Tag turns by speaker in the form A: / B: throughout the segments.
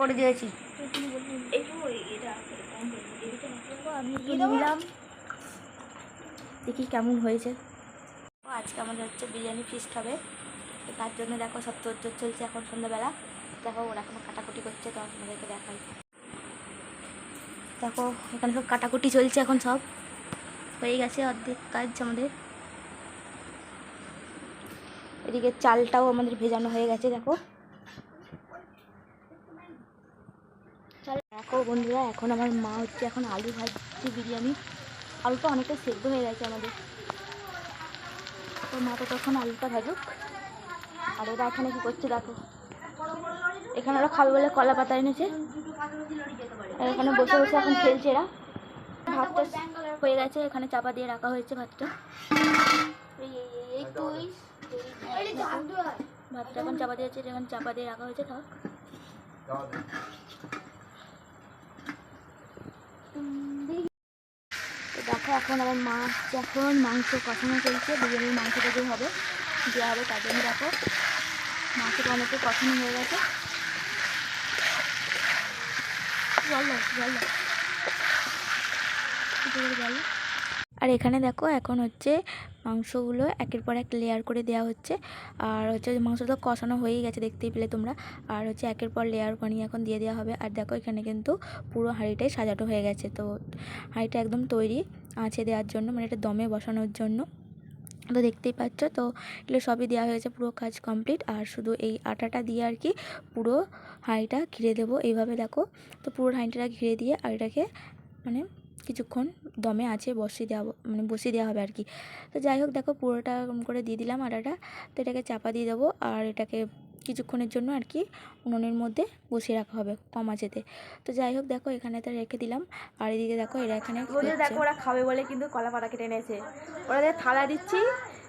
A: করে দিয়েছি।
B: নিলাম। দেখি কেমন হয়েছে। আজকে আমাদের হচ্ছে বিরিয়ানি ফিস্ট হবে। তো তার জন্য দেখো সব তোর চলছে এখন সন্ধ্যাবেলা। দেখো ওরা এখন কাটাকুটি করছে তো আপনাদেরকে দেখাই। দেখো এখানে সব কাটাকুটি চলছে এখন সব। হয়ে গেছে অর্ধেক কাজ আমাদের। এদিকে চালটাও আমাদের ভেজানো হয়ে গেছে দেখো চাল দেখো বন্ধুরা, এখন আমার মা হচ্ছে এখন আলু ভাজছে বিরিয়ানি। আলুটা অনেকটা সেদ্ধ হয়ে গেছে আমাদের। তো মা তো তখন আলুটা ভাজুক। আর ওরা এখানে কি করছে দেখো? এখানে ওরা খাবে বলে কলা পাতা এনেছে। এখানে বসে বসে এখন খেলছে এরা। ভাতটা হয়ে গেছে, এখানে চাপা দিয়ে রাখা হয়েছে ভাতটা। ভাতটা এখন চাপা দিয়েছে, এখন চাপা দিয়ে রাখা হয়েছে, থাক তো দেখো এখন আমার মাছ যখন মাংস কষানো চলছে বিরিয়ানির মাংসটা যে হবে, দেওয়া হবে তার জন্য দেখো মাংসটা অনেকে কষানো হয়ে গেছে জল জল। জল। আর এখানে দেখো এখন হচ্ছে মাংসগুলো একের পর এক লেয়ার করে দেওয়া হচ্ছে। আর হচ্ছে মাংসটা কষানো হয়েই গেছে দেখতেই পেলে তোমরা। আর হচ্ছে একের পর লেয়ার বানিয়ে এখন দিয়ে দেওয়া হবে। আর দেখো এখানে কিন্তু পুরো হাঁড়িটাই সাজানো হয়ে গেছে। তো হাঁড়িটা একদম তৈরি আছে দেওয়ার জন্য মানে এটা দমে বসানোর জন্য। তো দেখতেই পাচ্ছ, তো এগুলো সবই দেওয়া হয়েছে, পুরো কাজ কমপ্লিট আর শুধু এই আটাটা দিয়ে আর কি পুরো হাঁড়িটা ঘিরে দেবো। এইভাবে দেখো, তো পুরো হাঁড়িটা ঘিরে দিয়ে আর এটাকে মানে কিছুক্ষণ দমে আছে বসিয়ে দেওয়া মানে বসিয়ে দেওয়া হবে আর কি। তো যাই হোক দেখো পুরোটা এরকম করে দিয়ে দিলাম আটাটা। তো এটাকে চাপা দিয়ে দেবো আর এটাকে কিছুক্ষণের জন্য আর কি উনুনের মধ্যে বসিয়ে রাখা হবে কম আঁচেতে। তো যাই হোক দেখো এখানে তো রেখে দিলাম। আর এদিকে দেখো এরা এখানে
A: দেখো ওরা খাবে বলে কিন্তু কলা পাতা কেটে এনেছে। ওরা যে থালা দিচ্ছি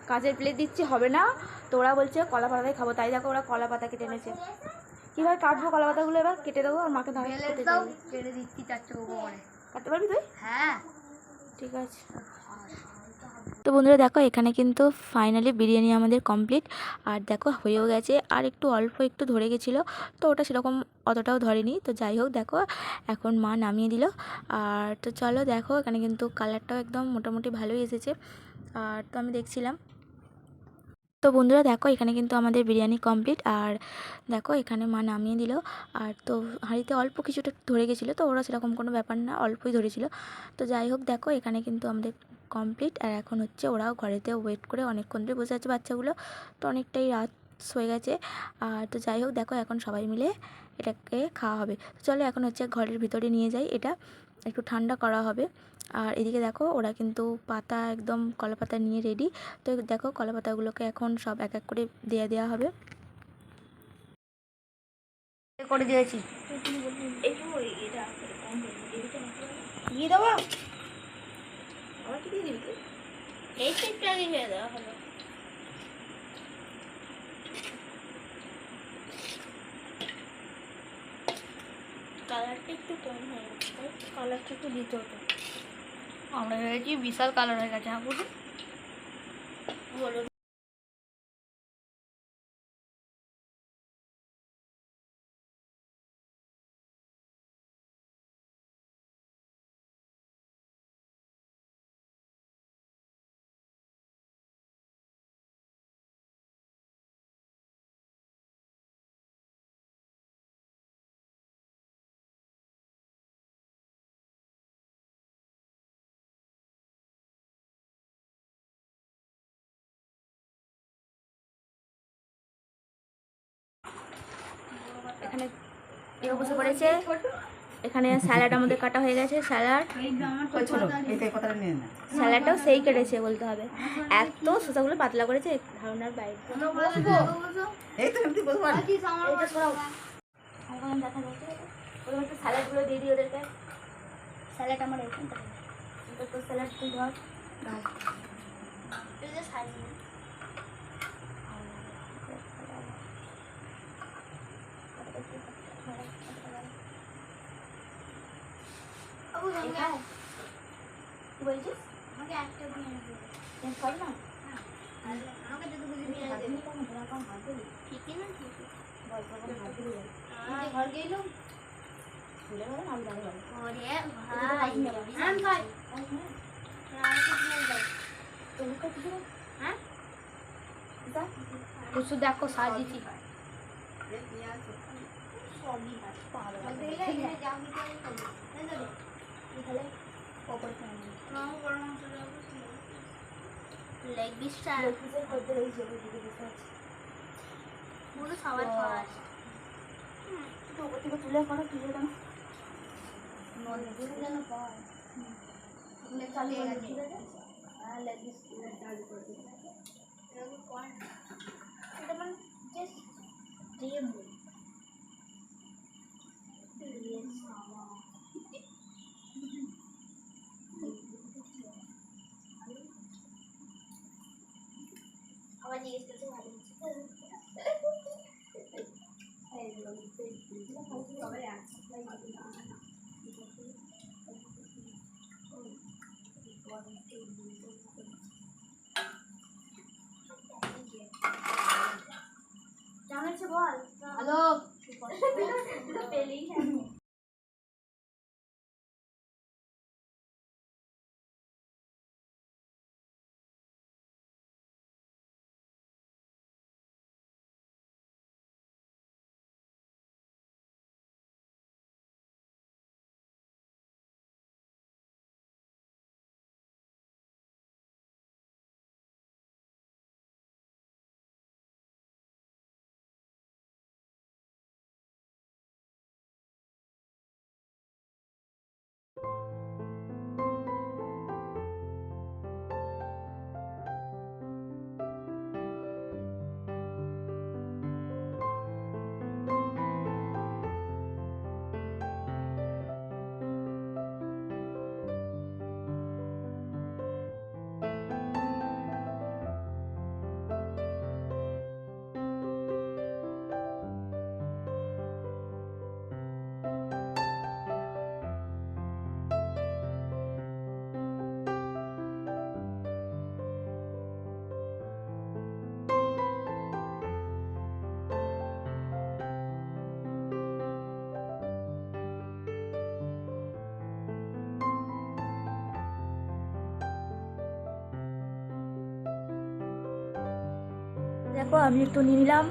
A: কাঁচের প্লেট দিচ্ছি হবে না। তো ওরা বলছে কলা পাতাই খাব। তাই দেখো ওরা কলা পাতা কেটে এনেছে। কীভাবে কাটবো কলা পাতাগুলো এবার? কেটে দেবো আর মাকে ধারে কেটে
C: দিচ্ছি চার চোখ করে
A: কাটতে পারবি তুই?
C: হ্যাঁ।
A: ঠিক আছে।
B: তো বন্ধুরা দেখো এখানে কিন্তু ফাইনালি বিরিয়ানি আমাদের কমপ্লিট আর দেখো হয়েও গেছে। আর একটু অল্প একটু ধরে গেছিল তো ওটা সেরকম অতটাও ধরেনি। তো যাই হোক দেখো এখন মা নামিয়ে দিল। আর তো চলো দেখো এখানে কিন্তু কালারটাও একদম মোটামুটি ভালোই এসেছে। আর তো আমি দেখছিলাম। তো বন্ধুরা দেখো, এখানে কিন্তু আমাদের বিরিয়ানি কমপ্লিট আর দেখো এখানে মা নামিয়ে দিল। আর তো হাঁড়িতে অল্প কিছুটা ধরে গেছিল, তো ওরা সেরকম কোনো ব্যাপার না, অল্পই ধরেছিল। তো যাই হোক দেখো, এখানে কিন্তু আমাদের কমপ্লিট আর এখন হচ্ছে ওরাও ঘরেতে ওয়েট করে অনেকক্ষণ ধরে বসে আছে বাচ্চাগুলো। তো অনেকটাই রাত হয়ে গেছে। আর তো যাই হোক দেখো, এখন সবাই মিলে এটাকে খাওয়া হবে। চলো এখন হচ্ছে ঘরের ভিতরে নিয়ে যাই এটা। একটু ঠান্ডা করা হবে। আর এদিকে দেখো, ওরা কিন্তু পাতা একদম কলা পাতা নিয়ে রেডি তো দেখো, কলা পাতাগুলোকে এখন সব এক এক করে দিয়ে দেওয়া হবে।
A: করে দিয়েছি। দিয়ে দেবো? দিয়ে
C: এই আগে হয়ে দেওয়া হলো কালারটা একটু কম হয়ে গেছে কালারটা একটু দিতে হতো।
A: আমরা ভেবেছি বিশাল কালার হয়ে গেছে হ্যাঁ বুঝি
B: এখানে কেউ বসে পড়েছে। এখানে স্যালাড আমাদের কাটা হয়ে গেছে স্যালাড। স্যালাডটাও সেই কেটেছে বলতে হবে। এত শসাগুলো পাতলা করেছে ধারণার বাইরে। স্যালাডগুলো দিয়ে দিই ওদেরকে। স্যালাড আমার এখানটা স্যালাড তুই ধর।
C: যে সাজিয়ে
B: এখানে কি বলছিস
C: আমাকে একটা দিয়ে দেবে
B: এর সব না
C: আমাকে যেটুকু দিয়ে
B: হাত
C: দেবে
B: নিয়ে কেমন ঘোরা কম হাত দিলি
C: ঠিকই না ঠিকই
B: বল কখন হাত দিলি বল।
C: ঘর গেলাম
A: ফুলে গেলে আমি দাঁড়িয়ে গেল
C: ওরে ভাই হ্যাঁ আর কিছু নেই ভাই। হ্যাঁ
A: ওষুধ দেখো সাজিয়েছি
C: সবই আছে লেগ পিসটা আবার জিজ্ঞেস করছে ভালো জানাচ্ছে বল
A: হ্যালো
C: পেলেই
A: দেখো আমি একটু নিয়ে নিলাম।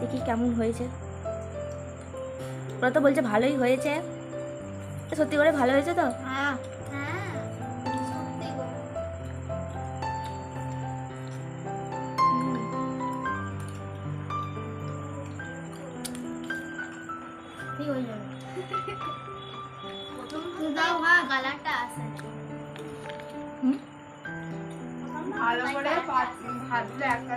A: দেখি কেমন হয়েছে। ওরা তো বলছে ভালোই হয়েছে। সত্যি করে ভালো হয়েছে তো?
C: হ্যাঁ হ্যাঁ
A: হয়ে?
C: ভালো করে
D: ভাজলে একটা